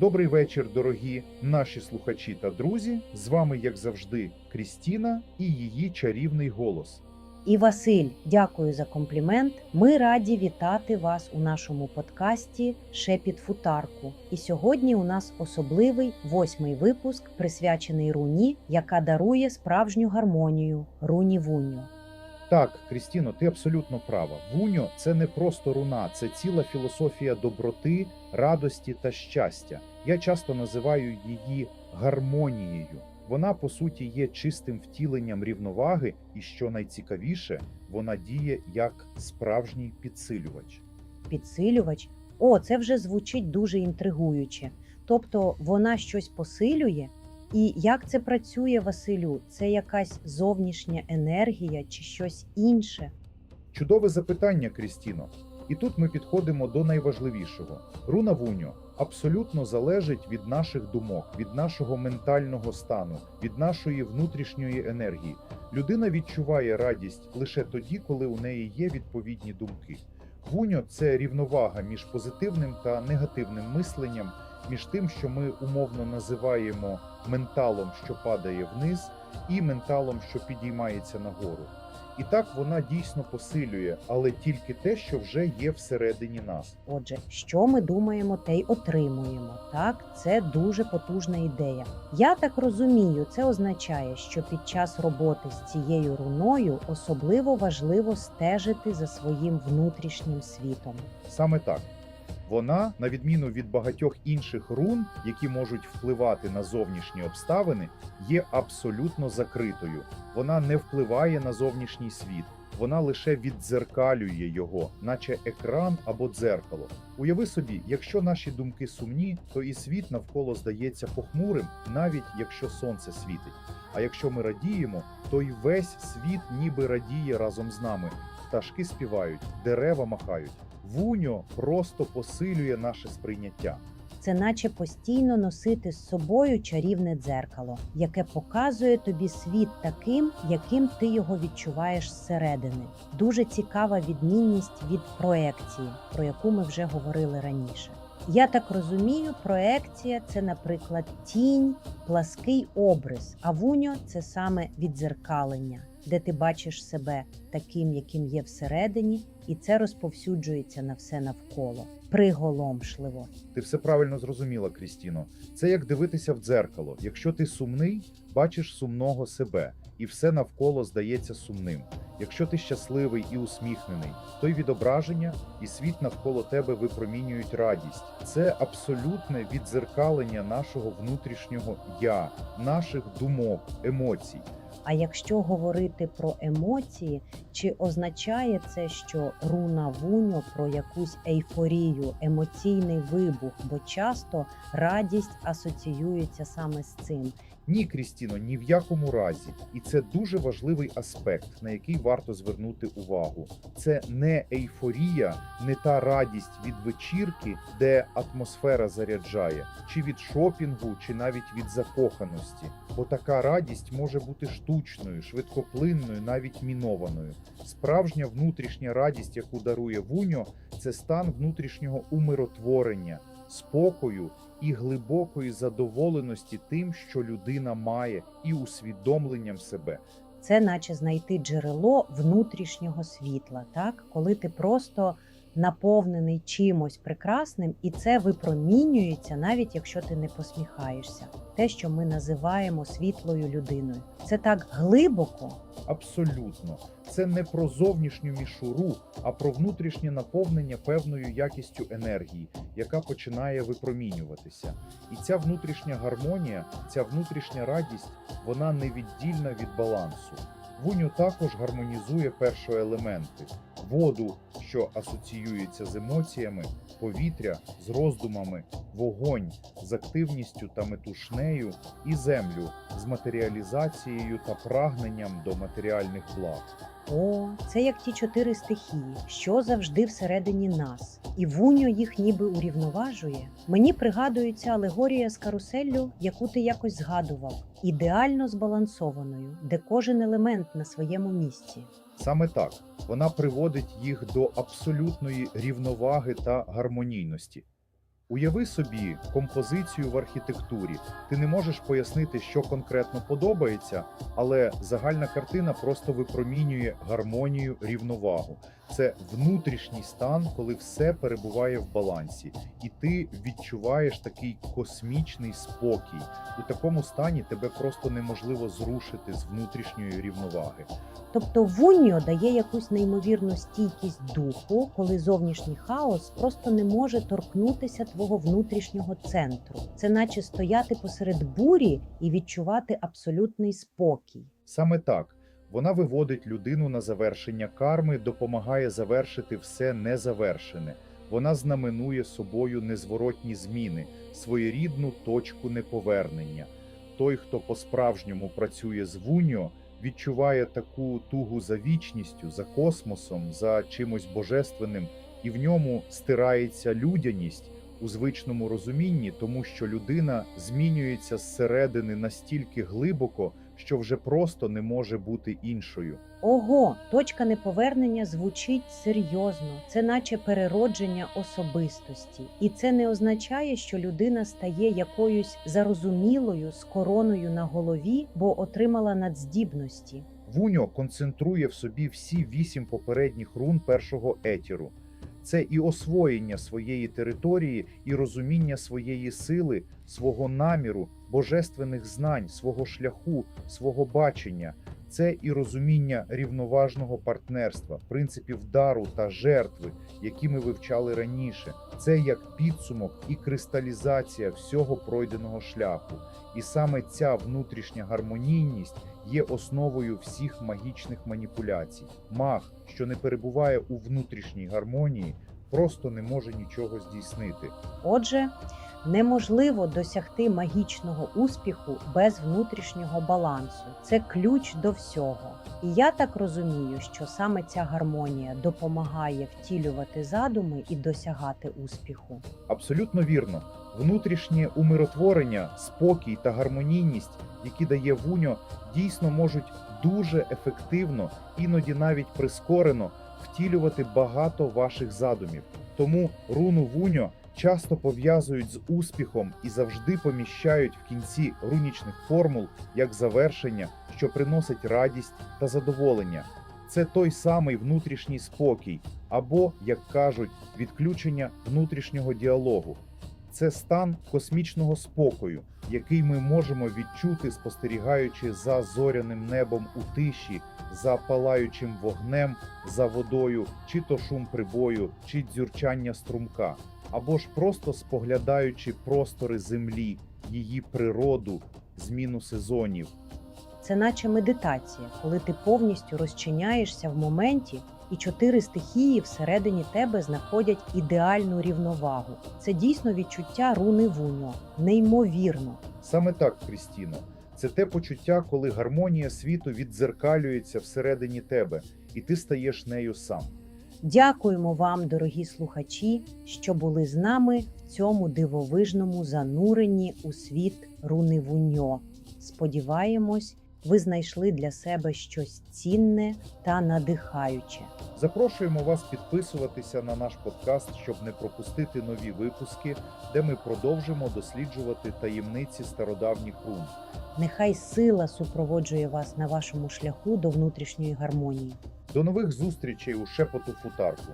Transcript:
Добрий вечір, дорогі наші слухачі та друзі. З вами, як завжди, Крістіна і її чарівний голос. І Василь, дякую за комплімент. Ми раді вітати вас у нашому подкасті Шепіт футарку. І сьогодні у нас особливий восьмий випуск, присвячений руні, яка дарує справжню гармонію руні вуню. Так, Крістіно, ти абсолютно права. Вуньо це не просто руна, це ціла філософія доброти, радості та щастя. Я часто називаю її гармонією. Вона по суті є чистим втіленням рівноваги, і що найцікавіше, вона діє як справжній підсилювач. Підсилювач. О, це вже звучить дуже інтригуюче. Тобто вона щось посилює. І як це працює, Василю? Це якась зовнішня енергія чи щось інше? Чудове запитання, Крістіно. І тут ми підходимо до найважливішого. Руна Вуньо абсолютно залежить від наших думок, від нашого ментального стану, від нашої внутрішньої енергії. Людина відчуває радість лише тоді, коли у неї є відповідні думки. Вуньо це рівновага між позитивним та негативним мисленням, між тим, що ми умовно називаємо менталом, що падає вниз, і менталом, що підіймається нагору. І так вона дійсно посилює, але тільки те, що вже є всередині нас. Отже, що ми думаємо, те й отримуємо. Так, це дуже потужна ідея. Я так розумію, це означає, що під час роботи з цією руною особливо важливо стежити за своїм внутрішнім світом. Саме так. Вона, на відміну від багатьох інших рун, які можуть впливати на зовнішні обставини, є абсолютно закритою. Вона не впливає на зовнішній світ, вона лише віддзеркалює його, наче екран або дзеркало. Уяви собі, якщо наші думки сумні, то і світ навколо здається похмурим, навіть якщо сонце світить. А якщо ми радіємо, то й весь світ ніби радіє разом з нами. Пташки співають, дерева махають. Вуньо просто посилює наше сприйняття. Це наче постійно носити з собою чарівне дзеркало, яке показує тобі світ таким, яким ти його відчуваєш зсередини. Дуже цікава відмінність від проекції, про яку ми вже говорили раніше. Я так розумію, проекція це, наприклад, тінь, плаский образ, а вуньо це саме віддзеркалення, де ти бачиш себе таким, яким є всередині, і це розповсюджується на все навколо. Приголомшливо. Ти все правильно зрозуміла, Крістіно. Це як дивитися в дзеркало. Якщо ти сумний, бачиш сумного себе, і все навколо здається сумним. Якщо ти щасливий і усміхнений, то й відображення і світ навколо тебе випромінюють радість. Це абсолютне віддзеркалення нашого внутрішнього я, наших думок, емоцій. А якщо говорити про емоції, чи означає це, що руна вуньо про якусь ейфорію, емоційний вибух, бо часто радість асоціюється саме з цим. Ні, Крістіно, ні в якому разі. І це дуже важливий аспект, на який варто звернути увагу. Це не ейфорія, не та радість від вечірки, де атмосфера заряджає, чи від шопінгу, чи навіть від закоханості. Бо така радість може бути штучною, швидкоплинною, навіть мінованою. Справжня внутрішня радість, яку дарує Вуньо, це стан внутрішнього умиротворення, спокою і глибокої задоволеності тим, що людина має, і усвідомленням себе. Це наче знайти джерело внутрішнього світла, так коли ти просто наповнений чимось прекрасним, і це випромінюється, навіть якщо ти не посміхаєшся. Те, що ми називаємо світлою людиною, це так глибоко. Абсолютно, це не про зовнішню мішуру, а про внутрішнє наповнення певною якістю енергії, яка починає випромінюватися. І ця внутрішня гармонія, ця внутрішня радість, вона невіддільна від балансу. Вуню також гармонізує першоелементи: воду, що асоціюється з емоціями, повітря з роздумами, вогонь з активністю та метушнею, і землю з матеріалізацією та прагненням до матеріальних благ. О, це як ті чотири стихії, що завжди всередині нас, і вуньо їх ніби урівноважує. Мені пригадується алегорія з каруселлю, яку ти якось згадував, ідеально збалансованою, де кожен елемент на своєму місці. Саме так вона приводить їх до абсолютної рівноваги та гармонійності. Уяви собі композицію в архітектурі. Ти не можеш пояснити, що конкретно подобається, але загальна картина просто випромінює гармонію, рівновагу. Це внутрішній стан, коли все перебуває в балансі, і ти відчуваєш такий космічний спокій. У такому стані тебе просто неможливо зрушити з внутрішньої рівноваги. Тобто вуньо дає якусь неймовірну стійкість духу, коли зовнішній хаос просто не може торкнутися твого внутрішнього центру. Це наче стояти посеред бурі і відчувати абсолютний спокій. Саме так вона виводить людину на завершення карми, допомагає завершити все незавершене. Вона знаменує собою незворотні зміни, своєрідну точку неповернення. Той, хто по-справжньому працює з вуньо, відчуває таку тугу за вічністю, за космосом, за чимось божественним, і в ньому стирається людяність у звичному розумінні, тому що людина змінюється зсередини настільки глибоко, що вже просто не може бути іншою. Ого, точка неповернення звучить серйозно. Це наче переродження особистості, і це не означає, що людина стає якоюсь зарозумілою з короною на голові, бо отримала надздібності. Вуньо концентрує в собі всі вісім попередніх рун першого етіру. Це і освоєння своєї території, і розуміння своєї сили, свого наміру, божественних знань, свого шляху, свого бачення. Це і розуміння рівноважного партнерства, принципів дару та жертви, які ми вивчали раніше. Це як підсумок і кристалізація всього пройденого шляху. І саме ця внутрішня гармонійність є основою всіх магічних маніпуляцій. Маг, що не перебуває у внутрішній гармонії, просто не може нічого здійснити. Отже, неможливо досягти магічного успіху без внутрішнього балансу. Це ключ до всього. І я так розумію, що саме ця гармонія допомагає втілювати задуми і досягати успіху. Абсолютно вірно. Внутрішнє умиротворення, спокій та гармонійність, які дає вуньо, дійсно можуть дуже ефективно, іноді навіть прискорено втілювати багато ваших задумів. Тому руну вуньо часто пов'язують з успіхом і завжди поміщають в кінці рунічних формул як завершення, що приносить радість та задоволення. Це той самий внутрішній спокій, або, як кажуть, відключення внутрішнього діалогу. Це стан космічного спокою, який ми можемо відчути, спостерігаючи за зоряним небом у тиші, за палаючим вогнем, за водою, чи то шум прибою, чи дзюрчання струмка, або ж просто споглядаючи простори землі, її природу, зміну сезонів. Це наче медитація, коли ти повністю розчиняєшся в моменті, і чотири стихії всередині тебе знаходять ідеальну рівновагу. Це дійсно відчуття руни вуньо, неймовірно. Саме так, Крістіно. Це те почуття, коли гармонія світу віддзеркалюється всередині тебе, і ти стаєш нею сам. Дякуємо вам, дорогі слухачі, що були з нами в цьому дивовижному зануренні у світ руни вуньо. Сподіваємось, ви знайшли для себе щось цінне та надихаюче. Запрошуємо вас підписуватися на наш подкаст, щоб не пропустити нові випуски, де ми продовжимо досліджувати таємниці стародавніх рун. Нехай сила супроводжує вас на вашому шляху до внутрішньої гармонії. До нових зустрічей у шепоту футарку.